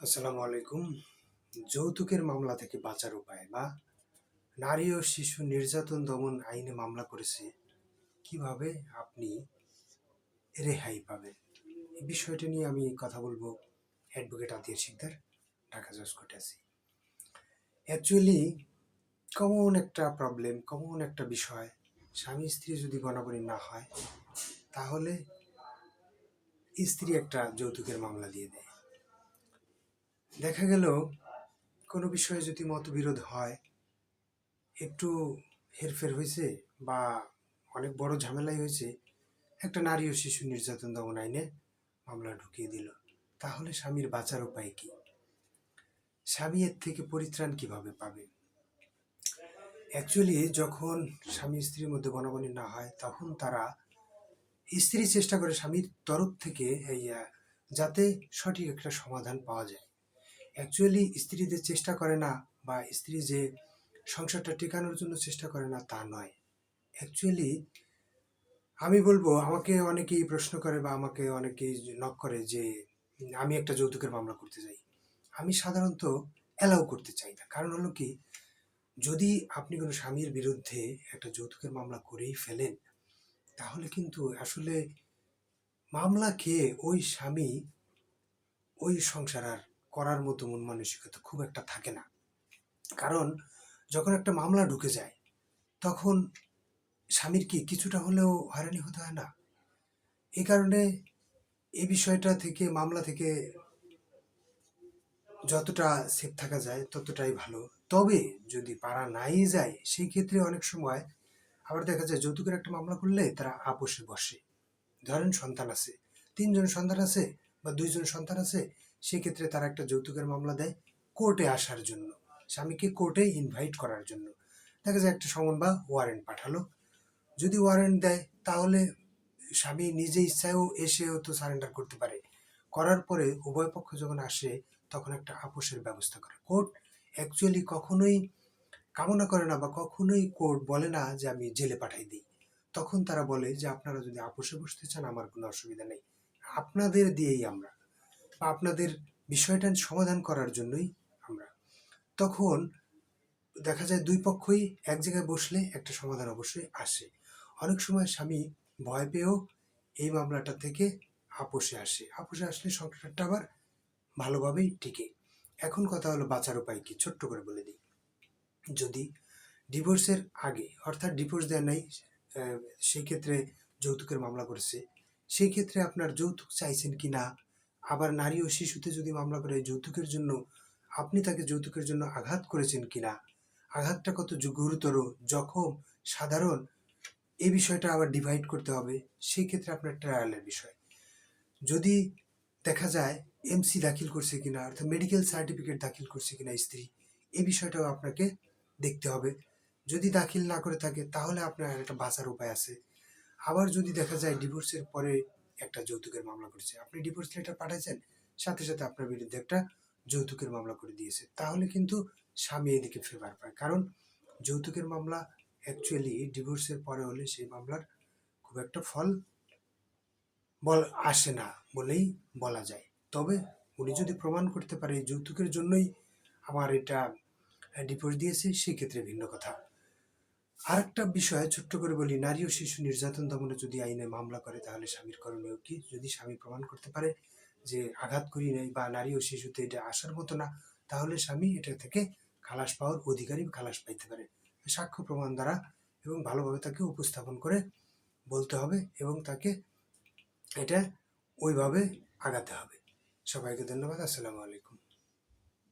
আসসালামু আলাইকুম। যৌতুকের মামলা থেকে বাঁচার উপায় বা নারী ও শিশু নির্যাতন দমন আইনে মামলা করেছে কীভাবে আপনি রেহাই পাবেন? এই বিষয়টা নিয়ে আমি কথা বলব অ্যাডভোকেট আতিয়ার শিকদার, ঢাকা জজ কোর্টে আছি। অ্যাকচুয়ালি কমন একটা প্রবলেম, কমন একটা বিষয়, স্বামী স্ত্রী যদি বনাবনি না হয়, তাহলে স্ত্রী একটা যৌতুকের মামলা দিয়ে দেয়। দেখা গেল কোনো বিষয়ে যদি মতবিরোধ হয়, একটু হেরফের হয়েছে বা অনেক বড় ঝামেলাই হয়েছে, একটা নারী ও শিশু নির্যাতন দমন আইনে মামলা ঢুকিয়ে দিল। তাহলে স্বামীর বাঁচার উপায় কি? স্বামী এর থেকে পরিত্রাণ কীভাবে পাবে? অ্যাকচুয়ালি যখন স্বামী স্ত্রীর মধ্যে বনাবনি না হয়, তখন তারা স্ত্রী চেষ্টা করে স্বামীর তরফ থেকে এই যাতে সঠিক একটা সমাধান পাওয়া যায়। অ্যাকচুয়ালি স্ত্রীদের চেষ্টা করে না বা স্ত্রী যে সংসারটা টেকানোর জন্য চেষ্টা করে না, তা নয়। অ্যাকচুয়ালি আমি বলব, আমাকে অনেকেই প্রশ্ন করে বা আমাকে অনেকেই নক করে যে, আমি একটা যৌতুকের মামলা করতে চাই। আমি সাধারণত অ্যালাউ করতে চাই না। কারণ হলো কি, যদি আপনি কোনো স্বামীর বিরুদ্ধে একটা যৌতুকের মামলা করেই ফেলেন, তাহলে কিন্তু আসলে মামলা খেয়ে ওই স্বামী ওই সংসার আর করার মতো মন মানসিকতা খুব একটা থাকে না। কারণ যখন একটা মামলা ঢুকে যায়, তখন স্বামীর কি কিছুটা হলেও হয়রানি হতে হয় না। এই কারণে এই বিষয়টা থেকে, মামলা থেকে যতটা সেফ থাকা যায়, ততটাই ভালো। তবে যদি পারা নাই যায়, সেই ক্ষেত্রে অনেক সময় আবার দেখা যায় যৌতুকের একটা মামলা করলে তারা আপোষে বসে। ধরেন সন্তান আছে, তিনজন সন্তান আছে বা দুইজন সন্তান আছে সেক্ষেত্রে তারা একটা যৌতুকের মামলা দেয় কোর্টে আসার জন্য। স্বামীকে কোর্টে ইনভাইট করার জন্য। দেখা যায় একটা সমন বা ওয়ারেন্ট পাঠালো। যদি ওয়ারেন্ট দেয়, তাহলে স্বামী নিজে ইচ্ছায়ও এসেও তো সারেন্ডার করতে পারে। করার পরে উভয় পক্ষ যখন আসে, তখন একটা আপোষের ব্যবস্থা করে। কোর্ট অ্যাকচুয়ালি কখনোই কামনা করে না বা কখনোই কোর্ট বলে না যে আমি জেলে পাঠাই দিই। তখন তারা বলে যে, আপনারা যদি আপোষে বসতে চান, আমার কোনো অসুবিধা নেই। আপনাদের দিয়েই আমরা। আপনাদের বিষয়টা সমাধান করার জন্যই আমরা। তখন দেখা যায় দুই পক্ষই এক জায়গায় বসলে একটা সমাধান অবশ্যই আসে। অনেক সময় স্বামী ভয় পেয়েও এই মামলাটা থেকে আপোষে আসে। আপোষে আসলে সংসারটা আবার ভালোভাবেই টিকে। এখন কথা হলো বাঁচার উপায় কি? ছোট্ট করে বলে দিই। যদি ডিভোর্সের আগে, অর্থাৎ ডিভোর্স দেয় নাই সেই ক্ষেত্রে যৌতুকের মামলা করেছে, সেই ক্ষেত্রে আপনার যৌতুক চাইছেন কি না? আবার নারী ও শিশুতে যদি মামলা করে যৌতুকের জন্য, আপনি তাকে যৌতুকের জন্য আঘাত করেছেন কিনা? আঘাতটা কত গুরুতর, জখম, সাধারণ? এই বিষয়টা আবার ডিভাইড করতে হবে। সেই ক্ষেত্রে আপনার ট্রায়ালের বিষয়। যদি দেখা যায় এমসি দাখিল করছে কিনা, অর্থাৎ মেডিকেল সার্টিফিকেট দাখিল করছে কিনা স্ত্রী এই বিষয়টাও আপনাকে দেখতে হবে। যদি দাখিল না করে থাকে, তাহলে আপনার একটা বাঁচার উপায় আছে। আবার যদি দেখা যায় ডিভোর্সের পরে একটা যৌতুকের মামলা করেছে। আপনি ডিভোর্স লেটার পাঠাইছেন, সাথে সাথে আপনার বিরুদ্ধে একটা যৌতুকের মামলা করে দিয়েছে। তাহলে কিন্তু স্বামী এদিকে ফেভার পায়। কারণ যৌতুকের মামলা অ্যাকচুয়ালি ডিভোর্সের পরে হলে সেই মামলার খুব একটা ফল বল আসে না বলেই বলা যায়। তবে উনি যদি প্রমাণ করতে পারে যৌতুকের জন্যই আমার এটা ডিভোর্স দিয়েছে, সেক্ষেত্রে ভিন্ন কথা। আরেকটা বিষয়ে ছোট্ট করে বলি, নারী ও শিশু নির্যাতন দমনে যদি আইনে মামলা করে, তাহলে স্বামীর করণীয় কি? যদি স্বামী প্রমাণ করতে পারে যে আঘাত করি নাই বা নারী ও শিশুতে এটা আসার মতো না, তাহলে স্বামী এটা থেকে খালাস পাওয়ার অধিকারী খালাস পাইতে পারে। সাক্ষ্য প্রমাণ দ্বারা এবং ভালোভাবে তাকে উপস্থাপন করে বলতে হবে এবং তাকে এটা ওইভাবে আগাতে হবে। সবাইকে ধন্যবাদ। আসসালামু আলাইকুম।